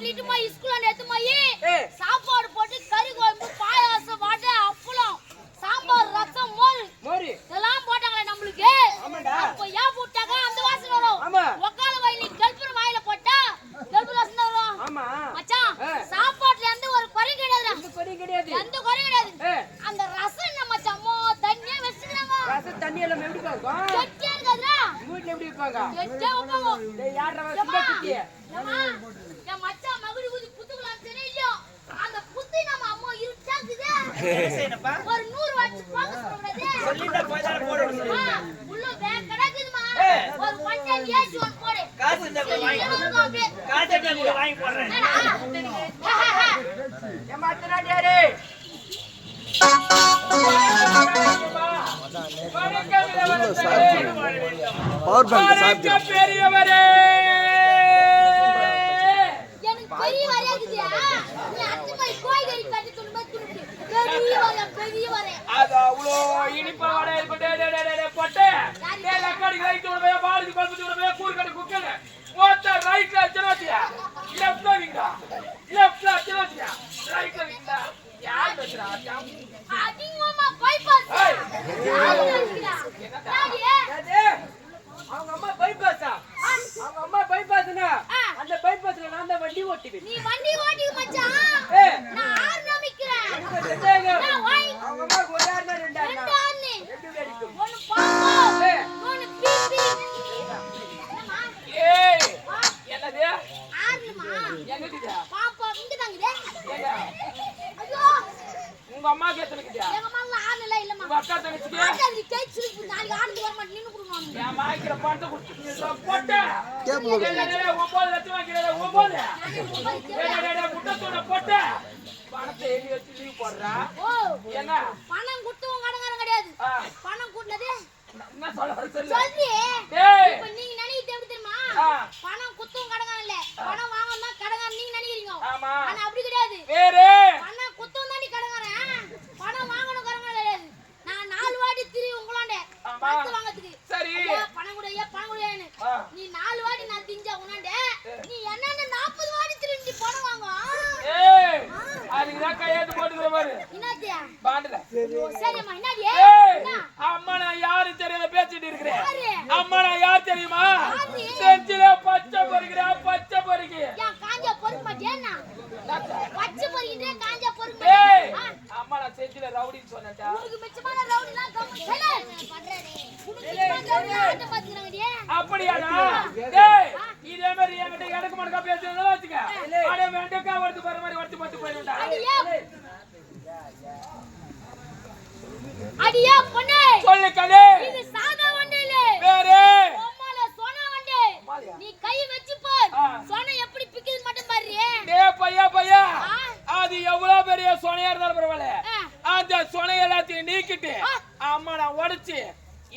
இட்லிட்டுமா ஸ்கூல்ல நேத்துமாயி சாப்பாடு போட்டு கறி குழம்பு பாயாசம் வடை அப்பளம் சாம்பார் ரசம் மோர். இதெல்லாம் போட்டாங்களே நம்மளுக்கு. அப்ப ஏன் போட்டாங்க? அந்த வாசனை வரும். உக்கால வயலி கல்பூர் வாயில போட்டா கல்பூர் வாசனை வரும். மச்சான் சாப்பாட்டுல எந்த ஒரு குறை கிடையாது. எந்த குறை கிடையாது. அந்த ரசம் என்ன மச்சான்? தண்ணியா வச்சுக்கிறாங்க. ரசம் தண்ணி எல்லாம் எப்படி வீட்டுல எப்படி இருப்பாங்க? டேய் யாரடா சின்ன குட்டி? என் மச்சான் மகுடி ஊதி புத்துக்கலாம் தெரியல அந்த புத்தி நம்ம அம்மா இருட்டாக்குது என்ன செய்யணும்ப்பா? ஒரு 100 வாட்ஸ் பாக்க சொல்றாதே சொல்லிட்ட போய் தான போடுறேன் உள்ள பேக் கிடக்குதுமா? ஒரு பட்டை ஏஜ் ஒன் போடு. காசு இந்த வாங்கி போடுறேன். காசு இந்த வாங்கி போடுறேன். என் மச்சான் யாரு Thank you. பவர் பேங்க் சாப்பிட்டு பெரியவரே. அது அவ்வளோ இனிப்பா வடை போட்டு. பாடுக்கு பாடுக்கு கூறுக்கடை குக்கல ரைட்ல உங்க அக்கா தங்கச்சிக்கு என்ன பணம் கொடுத்து உங்க கடங்காரம் கிடையாது. பணம் கூட்டினது என்ன நீங்க நினைக்கிட்டு எப்படி தெரியுமா? பணம் குத்தும் கடங்காரம் இல்ல. பணம் வாங்கணும் கடங்காரம் நீங்க நினைக்கிறீங்க. ஆனா அப்படி கிடையாது. சரி. பணம். நீ நாலு வாட்டி நான் திஞ்சா உன்னாண்ட? நீ என்னென்ன நாற்பது வாட்டி திரிஞ்சு பணம் வாங்க? ஏய் அதுக்கு தான் போட்டுக்கிற பாண்டுல. சரிம்மா என்னடி ஏய் என்ன? அம்மா நான் யாரு தெரியாத பேசிட்டு இருக்கிறேன்? அம்மா நான் யார் தெரியுமா? செஞ்சில பச்சை பொறுக்கிறா பச்சை பொறுக்கி. காஞ்சா பொறுக்க மாட்டியா பச்சை பொறுக்கிட்டே காஞ்சா பொறுக்க ஏய் மாட்டியா அம்மா நான் செஞ்சில ரவுடின்னு சொன்னேன்டா. மிச்சமான கம்மி. அப்படியாடா? டேய் இதே மாதிரி என்கிட்ட எனக்கு மடக்கா பேசுறதா வச்சுக்க. அட வெண்டக்கா வரது போற மாதிரி வரது மட்டும் போயிடும்டா. அடியா. பொண்ணே. சொல்லு கலே இது சாதா வண்டி இல்ல வேறு பொம்மால சொன வண்டி நீ கை வச்சு பார் ஆ. சொன எப்படி பிக்குது மட்டும் பாரு டேய் பையா பையா ஆ. அது எவ்வளவு பெரிய சொனையா இருந்தாலும் பரவாயில்ல ஆ. அந்த சொனை எல்லாத்தையும் நீக்கிட்டு ஆ. அம்மா நான் உடைச்சு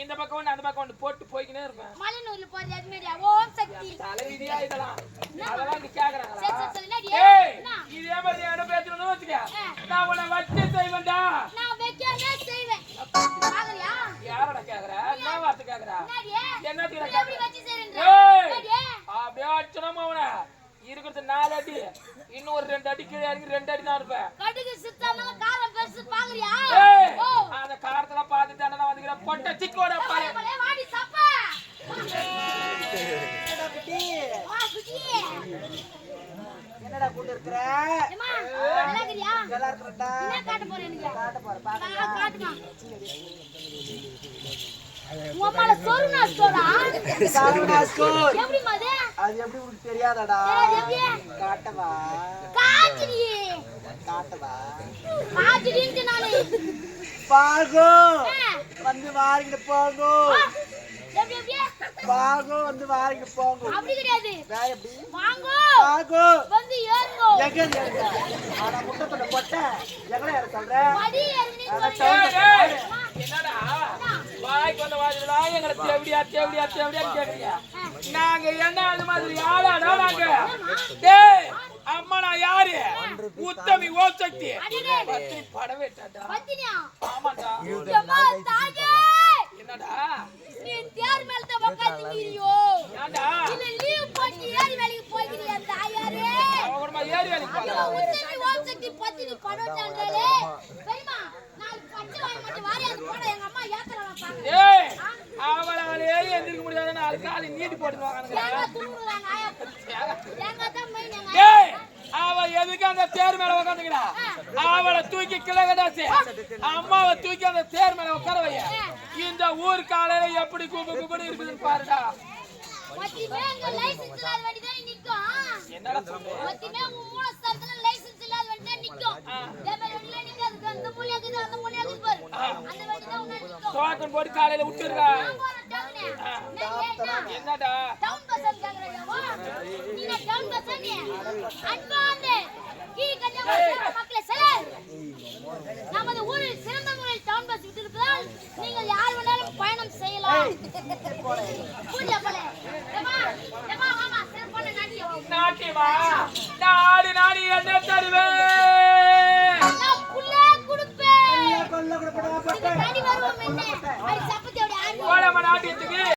இந்த பக்கம் ஒண்ணு அந்த பக்கம் ஒண்ணு போட்டு போய்க்கினே இருப்பேன். மலைநூர்ல போறது அது மாதிரி ஓம் சக்தி. தலைவிதியா இதெல்லாம்? அதெல்லாம் நீ கேக்குறாங்களா? ஏய் என்ன? இதே மாதிரி என்ன பேசணும்னு வச்சுக்க. நான் உன்னை வச்சு செய்வேன்டா. நான் வைக்காம செய்வேன். பாக்குறியா யாரடா கேக்குற? என்ன வார்த்தை கேக்குற? நீ எப்படி கேக்குற? வச்சு ஏய் என்னடி? அப்படியே அடிச்சனமா அவனை. இருக்கிறது நாலு அடி. இன்னும் ஒரு ரெண்டு அடி கீழே இறங்கி ரெண்டு அடி தான் இருப்பேன். கடுகு சித்தாம காரம் பெருசு பாக்குறியா ஏய் ஓ அந்த காரத்தெல்லாம் பார்த்துட்டு நான் வந்துக்கிறேன் பொட்டை சிக்கோட பாரு. வாடி சப்பா. என்னடா குட்டி? இருக்கிற? ஏம்மா, நல்லா இருக்கிறியா நல்லா இருக்கிறடா என்ன காட்ட போற எனக்கு காட்ட போற காட்டுமா. சொருனா அது? எப்படி தெரியாதடா? காட்டவா? காட்டவா? நானு. வந்து வாரிக்கிட்டு எப்படி பாகும் வந்து வாரிக்கிட்டு போகும் அப்படி கிடையாது. வேற எப்படி? வாங்கோ. பாகும் வந்து ஏறுங்கோ. எங்க எங்க ஆனா முட்டத்தோட கொட்டை எங்கடா ஏற சொல்ற? படி ஏய், என்னடா? வாய்க்கு வந்த வாதிலா எங்களை தேவடியா தேவடியா தேவடியான்னு கேக்குறீங்க? நாங்க என்ன அது மாதிரி ஆளாடா நாங்க? டேய் அம்மா நான் யாரு? உத்தமி ஓம் சக்தி. பத்திரி படவே டாடா பத்தினியா ஆமாடா என்னடா? நீ தேர் மேல தான் உட்காந்துக்கிறியோ ஏன்டா இல்ல லீவ் போட்டு ஏறி வேலைக்கு போய்க்கிறியா தாயாரே? அவ கூட மாதிரி ஏறி வேலைக்கு ஐயோ, போறா. உத்தமி ஓம் சக்தி பத்தினி பணம்ன்றாலே பெரியம்மா நான் பச்சை வாங்கி மட்டும் வாரி அது போட எங்க அம்மா ஏத்தலாம் பாக்குறேன். ஏய் அவளாலே எந்திரிக்க முடியாது நாலு காலி நீட்டி தேங்காய் தான் மெயின் எங்க டேய் அவ எதுக்கு அந்த தேர் மேல உட்காந்துக்கிறா அவளை தூக்கி கிழக்கடாச்சு அம்மாவை தூக்கி அந்த தேர் மேல உட்கார வைய. இந்த ஊர் காலையில எப்படி கூப்பு கூப்பிடு இருக்குதுன்னு பாருடா. போட்டு காலையில விட்டுருக்கா என்னடா? டவுன் பஸ் கேக்குறீங்களா நீங்க டவுன் பஸ் நீ நமது ஊரில் சிறந்த முறையில் டவுன் பஸ் விட்டிருப்பதால் நீங்கள் யார் வேணாலும் பயணம் செய்யலாம் நாட்டியமா நாடு நாடி என்ன தருவேன் கொடுப்பேன் நாட்டியத்துக்கு